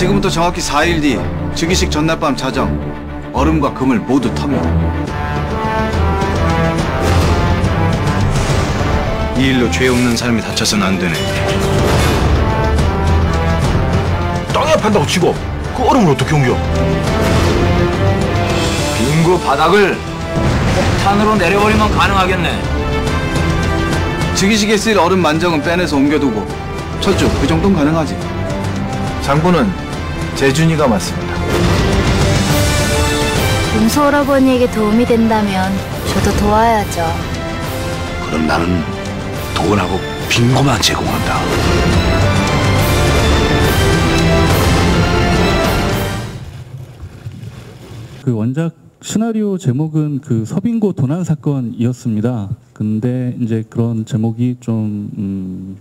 지금부터 정확히 4일 뒤 즉위식 전날 밤 자정 얼음과 금을 모두 텁니다. 이 일로 죄 없는 사람이 다쳐서는 안 되네. 땅에 판다고 치고 그 얼음을 어떻게 옮겨? 빙구 바닥을 폭탄으로 내려버리면 가능하겠네. 즉위식에 쓸 얼음 만정은 빼내서 옮겨두고 첫주 그 정도는 가능하지. 장군은 재준이가 맞습니다. 용서 할아버니에게 도움이 된다면 저도 도와야죠. 그럼 나는 돈하고 빙고만 제공한다. 그 원작 시나리오 제목은 그 서빙고 도난 사건이었습니다. 근데 이제 그런 제목이 좀, 음,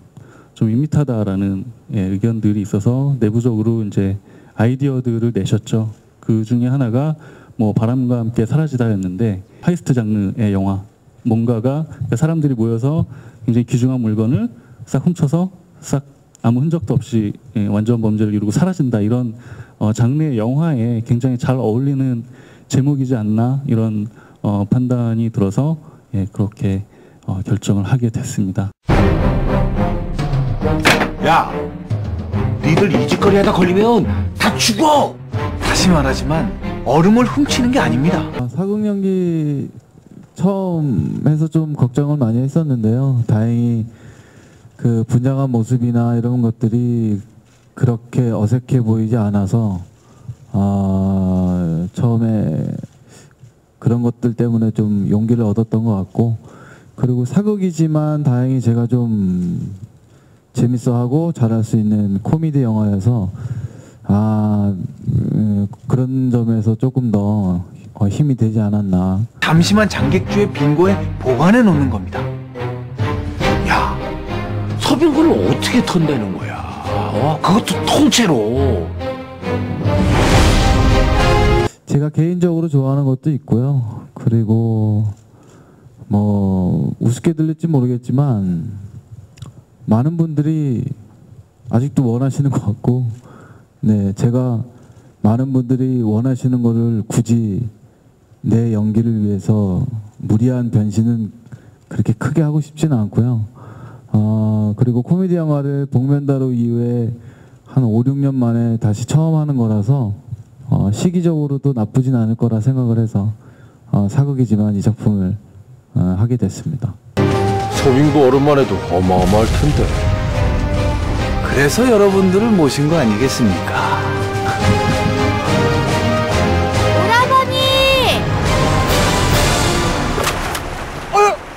좀 밋밋하다라는 예, 의견들이 있어서 내부적으로 이제 아이디어들을 내셨죠. 그 중에 하나가 뭐 바람과 함께 사라지다였는데 하이스트 장르의 영화 뭔가가 그러니까 사람들이 모여서 굉장히 귀중한 물건을 싹 훔쳐서 싹 아무 흔적도 없이 예, 완전 범죄를 이루고 사라진다 이런 어, 장르의 영화에 굉장히 잘 어울리는 제목이지 않나 이런 어, 판단이 들어서 예, 그렇게 어, 결정을 하게 됐습니다. 야, 니들 이 짓거리 하다 걸리면 다 죽어! 다시 말하지만 얼음을 훔치는 게 아닙니다. 아, 사극 연기 처음 해서 좀 걱정을 많이 했었는데요. 다행히 그 분장한 모습이나 이런 것들이 그렇게 어색해 보이지 않아서 아, 처음에 그런 것들 때문에 좀 용기를 얻었던 것 같고 그리고 사극이지만 다행히 제가 좀 재밌어하고 잘할 수 있는 코미디 영화여서 아 음, 그런 점에서 조금 더 어, 힘이 되지 않았나 잠시만 장객주의 빙고에 보관해 놓는 겁니다. 야, 서빙고를 어떻게 턴다는 거야? 어, 그것도 통째로. 제가 개인적으로 좋아하는 것도 있고요. 그리고 뭐 우습게 들릴지 모르겠지만 많은 분들이 아직도 원하시는 것 같고, 네 제가 많은 분들이 원하시는 거를 굳이 내 연기를 위해서 무리한 변신은 그렇게 크게 하고 싶지는 않고요. 어, 그리고 코미디 영화를 복면다로 이후에 한 5, 6년 만에 다시 처음 하는 거라서 어, 시기적으로도 나쁘진 않을 거라 생각을 해서 어, 사극이지만 이 작품을 어, 하게 됐습니다. 서빙고 얼음만 해도 어마어마할 텐데. 그래서 여러분들을 모신 거 아니겠습니까? 오라버니!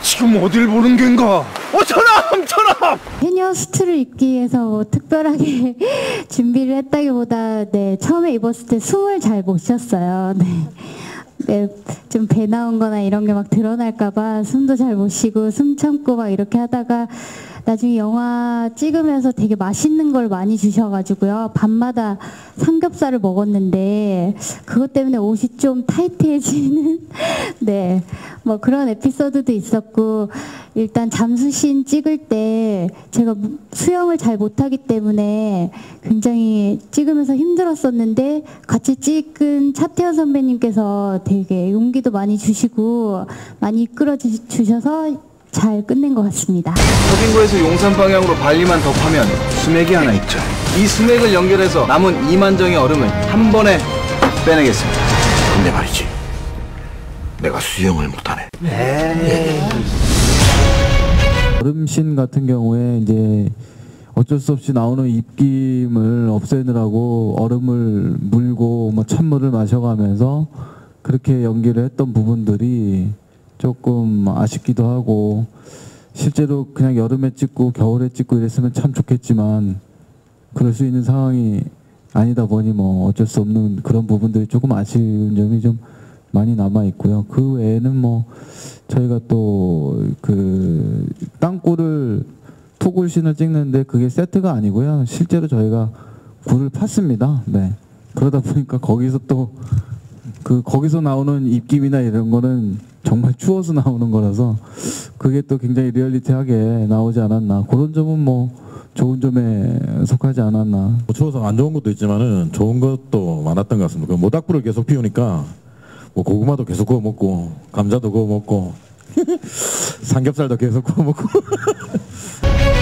지금 어딜 보는 겐가? 어, 저놈! 저놈! 해녀 수트를 입기 위해서 뭐 특별하게 준비를 했다기보다 네 처음에 입었을 때 숨을 잘 못 쉬었어요. 네. 네, 좀 배 나온 거나 이런 게 막 드러날까 봐 숨도 잘 못 쉬고 숨 참고 막 이렇게 하다가 나중에 영화 찍으면서 되게 맛있는 걸 많이 주셔가지고요. 밤마다 삼겹살을 먹었는데 그것 때문에 옷이 좀 타이트해지는 네, 뭐 그런 에피소드도 있었고 일단 잠수신 찍을 때 제가 무- 수영을 잘 못하기 때문에 굉장히 찍으면서 힘들었었는데 같이 찍은 차태현 선배님께서 되게 용기도 많이 주시고 많이 이끌어 주- 주셔서 잘 끝낸 것 같습니다. 서빙고에서 용산 방향으로 발리만 더 파면 수맥이 하나 있죠. 이 수맥을 연결해서 남은 2만 정의 얼음을 한 번에 빼내겠습니다. 근데 말이지. 내가 수영을 못하네. 얼음신 같은 경우에 이제 어쩔 수 없이 나오는 입김을 없애느라고 얼음을 물고 뭐 찬물을 마셔가면서 그렇게 연기를 했던 부분들이 조금 아쉽기도 하고 실제로 그냥 여름에 찍고 겨울에 찍고 이랬으면 참 좋겠지만 그럴 수 있는 상황이 아니다 보니 뭐 어쩔 수 없는 그런 부분들이 조금 아쉬운 점이 좀 많이 남아 있고요. 그 외에는 뭐 저희가 또 그 땅굴을 토굴신을 찍는데 그게 세트가 아니고요. 실제로 저희가 굴을 팠습니다. 네. 그러다 보니까 거기서 또 그 거기서 나오는 입김이나 이런 거는 정말 추워서 나오는 거라서 그게 또 굉장히 리얼리티하게 나오지 않았나. 그런 점은 뭐 좋은 점에 속하지 않았나. 뭐 추워서 안 좋은 것도 있지만은 좋은 것도 많았던 것 같습니다. 그 모닥불을 계속 피우니까 뭐 고구마도 계속 구워 먹고 감자도 구워 먹고 삼겹살도 계속 구워 먹고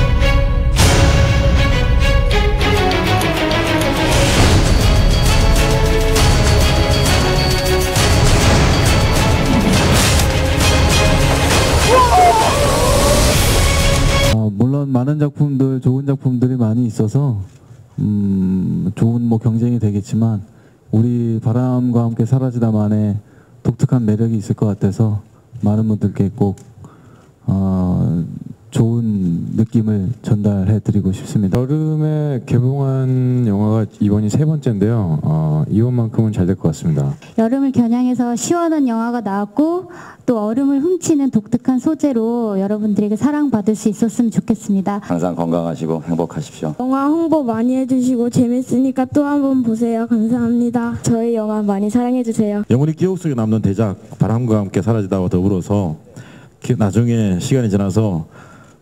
많은 작품들 좋은 작품들이 많이 있어서 음, 좋은 뭐 경쟁이 되겠지만 우리 바람과 함께 사라지다만의 독특한 매력이 있을 것 같아서 많은 분들께 꼭 어, 좋은 느낌을 전달해 드리고 싶습니다. 여름에 개봉한 영화가 이번이 세 번째인데요. 어, 이번만큼은 잘 될 것 같습니다. 여름을 겨냥해서 시원한 영화가 나왔고 또 얼음을 훔치는 독특한 소재로 여러분들에게 사랑받을 수 있었으면 좋겠습니다. 항상 건강하시고 행복하십시오. 영화 홍보 많이 해주시고 재밌으니까 또 한 번 보세요. 감사합니다. 저희 영화 많이 사랑해주세요. 영원히 기억 속에 남는 대작 바람과 함께 사라지다와 더불어서 기- 나중에 시간이 지나서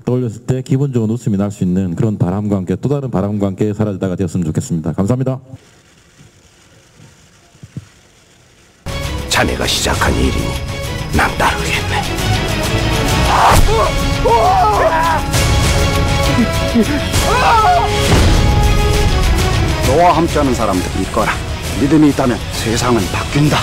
떠올렸을 때 기분 좋은 웃음이 날 수 있는 그런 바람과 함께 또 다른 바람과 함께 사라지다가 되었으면 좋겠습니다. 감사합니다. 자네가 시작한 일이니 난 따르겠네. 너와 함께하는 사람들이 있거라. 믿음이 있다면 세상은 바뀐다.